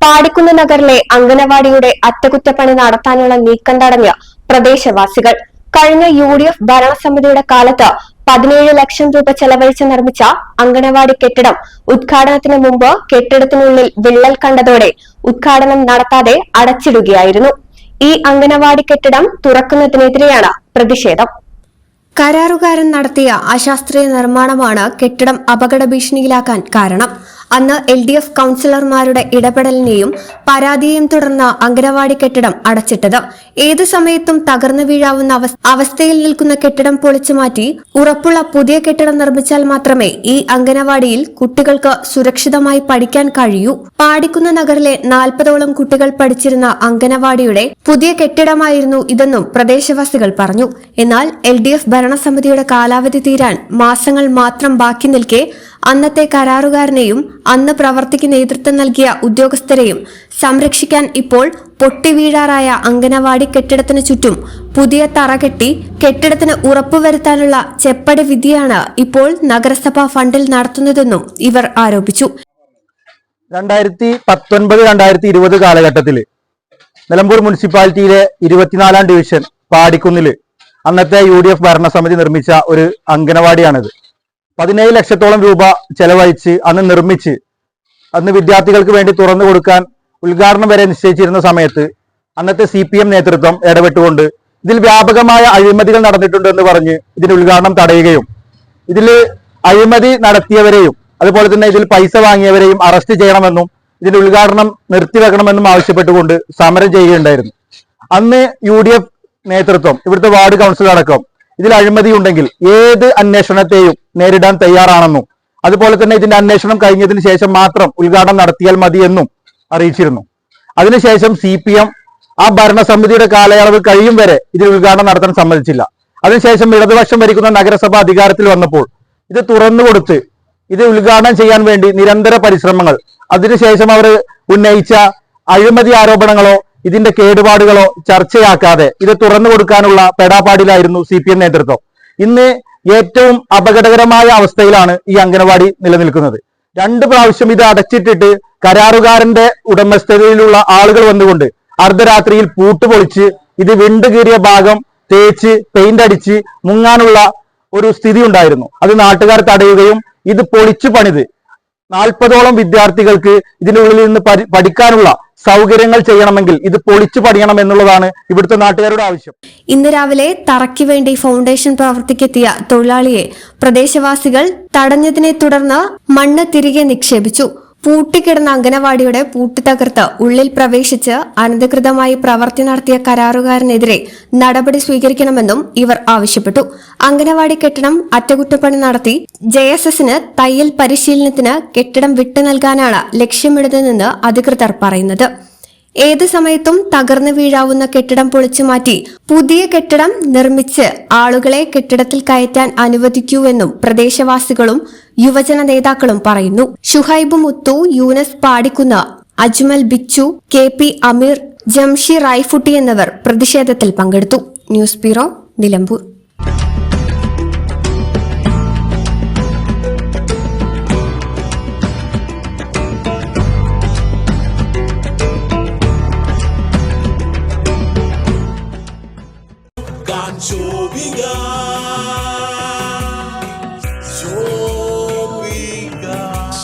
പാടിക്കുന്ന് നഗറിലെ അംഗനവാടിയുടെ അറ്റകുറ്റപ്പണി നടത്താനുള്ള നീക്കം തടഞ്ഞ് പ്രദേശവാസികൾ. കഴിഞ്ഞ യു ഡി എഫ് ഭരണസമിതിയുടെ കാലത്ത് പതിനേഴ് ലക്ഷം രൂപ ചെലവഴിച്ച് നിർമ്മിച്ച അംഗനവാടി കെട്ടിടം ഉദ്ഘാടനത്തിന് മുമ്പ് കെട്ടിടത്തിനുള്ളിൽ വിള്ളൽ കണ്ടതോടെ ഉദ്ഘാടനം നടത്താതെ അടച്ചിടുകയായിരുന്നു. ഈ അംഗനവാടി കെട്ടിടം തുറക്കുന്നതിനെതിരെയാണ് പ്രതിഷേധം. കരാറുകാരൻ നടത്തിയ അശാസ്ത്രീയ നിർമ്മാണമാണ് കെട്ടിടം അപകട ഭീഷണിയിലാക്കാൻ കാരണം. അന്ന് എൽ ഡി എഫ് കൌൺസിലർമാരുടെ ഇടപെടലിനെയും പരാതിയെയും തുടർന്ന് അംഗനവാടി കെട്ടിടം അടച്ചിട്ടത്. ഏതു സമയത്തും തകർന്നു വീഴാവുന്ന അവസ്ഥയിൽ നിൽക്കുന്ന കെട്ടിടം പൊളിച്ചു മാറ്റി ഉറപ്പുള്ള പുതിയ കെട്ടിടം നിർമ്മിച്ചാൽ മാത്രമേ ഈ അംഗനവാടിയിൽ കുട്ടികൾക്ക് സുരക്ഷിതമായി പഠിക്കാൻ കഴിയൂ. പാടിക്കുന്ന നഗറിലെ നാൽപ്പതോളം കുട്ടികൾ പഠിച്ചിരുന്ന അംഗനവാടിയുടെ പുതിയ കെട്ടിടമായിരുന്നു ഇതെന്നും പ്രദേശവാസികൾ പറഞ്ഞു. എന്നാൽ എൽ ഡി എഫ് ഭരണസമിതിയുടെ കാലാവധി തീരാൻ മാസങ്ങൾ മാത്രം ബാക്കി നിൽക്കെ അന്നത്തെ കരാറുകാരനെയും അന്ന് പ്രവർത്തിക്ക് നേതൃത്വം നൽകിയ ഉദ്യോഗസ്ഥരെയും സംരക്ഷിക്കാൻ ഇപ്പോൾ പൊട്ടിവീഴാറായ അംഗനവാടി കെട്ടിടത്തിന് ചുറ്റും പുതിയ തറ കെട്ടി കെട്ടിടത്തിന് ഉറപ്പുവരുത്താനുള്ള ചെപ്പടി വിധിയാണ് ഇപ്പോൾ നഗരസഭാ ഫണ്ടിൽ നടത്തുന്നതെന്നും ഇവർ ആരോപിച്ചു. രണ്ടായിരത്തി പത്തൊൻപത് രണ്ടായിരത്തി ഇരുപത് കാലഘട്ടത്തിൽ നിലമ്പൂർ മുനിസിപ്പാലിറ്റിയിലെ ഇരുപത്തിനാലാം ഡിവിഷൻ പാടിക്കുന്നിൽ അന്നത്തെ യു ഡി എഫ് ഭരണസമിതി നിർമ്മിച്ച ഒരു അംഗനവാടിയാണിത്. പതിനേഴ് ലക്ഷത്തോളം രൂപ ചെലവഴിച്ച് അന്ന് നിർമ്മിച്ച് അന്ന് വിദ്യാർത്ഥികൾക്ക് വേണ്ടി തുറന്നു കൊടുക്കാൻ ഉദ്ഘാടനം വരെ നിശ്ചയിച്ചിരുന്ന സമയത്ത് അന്നത്തെ സി പി എം നേതൃത്വം ഇടപെട്ടുകൊണ്ട് ഇതിൽ വ്യാപകമായ അഴിമതികൾ നടന്നിട്ടുണ്ട് എന്ന് പറഞ്ഞ് ഇതിന്റെ ഉദ്ഘാടനം തടയുകയും ഇതിൽ അഴിമതി നടത്തിയവരെയും അതുപോലെ തന്നെ ഇതിൽ പൈസ വാങ്ങിയവരെയും അറസ്റ്റ് ചെയ്യണമെന്നും ഇതിന്റെ ഉദ്ഘാടനം നിർത്തിവെക്കണമെന്നും ആവശ്യപ്പെട്ടുകൊണ്ട് സമരം ചെയ്യുകയുണ്ടായിരുന്നു. അന്ന് യു ഡി എഫ് നേതൃത്വം ഇവിടുത്തെ വാർഡ് കൗൺസിൽ അടക്കം ഇതിൽ അഴിമതി ഉണ്ടെങ്കിൽ ഏത് അന്വേഷണത്തെയും നേരിടാൻ തയ്യാറാണെന്നും അതുപോലെ തന്നെ ഇതിന്റെ അന്വേഷണം കഴിഞ്ഞതിന് ശേഷം മാത്രം ഉദ്ഘാടനം നടത്തിയാൽ മതിയെന്നും അറിയിച്ചിരുന്നു. അതിനുശേഷം സി പി എം ആ ഭരണസമിതിയുടെ കാലയളവ് കഴിയും വരെ ഇതിൽ ഉദ്ഘാടനം നടത്താൻ സമ്മതിച്ചില്ല. അതിനുശേഷം ഇടതുപക്ഷം ഭരിക്കുന്ന നഗരസഭ അധികാരത്തിൽ വന്നപ്പോൾ ഇത് തുറന്നു കൊടുത്ത് ഇത് ഉദ്ഘാടനം ചെയ്യാൻ വേണ്ടി നിരന്തര പരിശ്രമങ്ങൾ അതിനുശേഷം അവർ ഉന്നയിച്ച അഴിമതി ആരോപണങ്ങളോ ഇതിന്റെ കേടുപാടുകളോ ചർച്ചയാക്കാതെ ഇത് തുറന്നു കൊടുക്കാനുള്ള പെടാപ്പാടിലായിരുന്നു സി നേതൃത്വം. ഇന്ന് ഏറ്റവും അപകടകരമായ അവസ്ഥയിലാണ് ഈ അംഗനവാടി നിലനിൽക്കുന്നത്. രണ്ട് പ്രാവശ്യം ഇത് അടച്ചിട്ടിട്ട് കരാറുകാരന്റെ ഉടമസ്ഥതയിലുള്ള ആളുകൾ വന്നുകൊണ്ട് അർദ്ധരാത്രിയിൽ പൂട്ട് പൊളിച്ച് ഇത് വിണ്ടുകീറിയ ഭാഗം തേച്ച് പെയിന്റ് അടിച്ച് മുങ്ങാനുള്ള ഒരു സ്ഥിതി ഉണ്ടായിരുന്നു. അത് നാട്ടുകാർ തടയുകയും ഇത് പൊളിച്ചു പണിത് നാൽപ്പതോളം വിദ്യാർത്ഥികൾക്ക് ഇതിനുള്ളിൽ നിന്ന് പഠിക്കാനുള്ള സൗകര്യങ്ങൾ ചെയ്യണമെങ്കിൽ ഇത് പൊളിച്ചു പഠിക്കണം എന്നുള്ളതാണ് ഇവിടുത്തെ നാട്ടുകാരുടെ ആവശ്യം. ഇന്ന് രാവിലെ തറയ്ക്ക് വേണ്ടി ഫൗണ്ടേഷൻ പ്രവർത്തിക്കെത്തിയ തൊഴിലാളിയെ പ്രദേശവാസികൾ തടഞ്ഞതിനെ തുടർന്ന് മണ്ണ് തിരികെ നിക്ഷേപിച്ചു. പൂട്ടിക്കിടന്ന അംഗനവാടിയുടെ പൂട്ടി തകർത്ത് ഉള്ളിൽ പ്രവേശിച്ച് അനധികൃതമായി പ്രവർത്തി നടത്തിയ കരാറുകാരനെതിരെ നടപടി സ്വീകരിക്കണമെന്നും ഇവർ ആവശ്യപ്പെട്ടു. അംഗനവാടി കെട്ടിടം അറ്റകുറ്റപ്പണി നടത്തി ജെ എസ് എസിന് തയ്യൽ പരിശീലനത്തിന് കെട്ടിടം വിട്ടു നൽകാനാണ് ലക്ഷ്യമിടുന്നതെന്ന് അധികൃതർ പറയുന്നത്. ഏത് സമയത്തും തകർന്നു വീഴാവുന്ന കെട്ടിടം പൊളിച്ചു മാറ്റി പുതിയ കെട്ടിടം നിർമ്മിച്ച് ആളുകളെ കെട്ടിടത്തിൽ കയറ്റാൻ അനുവദിക്കൂവെന്നും പ്രദേശവാസികളും യുവജന നേതാക്കളും പറയുന്നു. ഷുഹൈബ് മുത്തു യൂനസ് പാടിക്കുന്ന അജ്മൽ ബിച്ചു കെ പി അമീർ ജംഷി റായ്ഫുട്ടി എന്നിവർ പ്രതിഷേധത്തിൽ പങ്കെടുത്തു. News bureau Nilambur.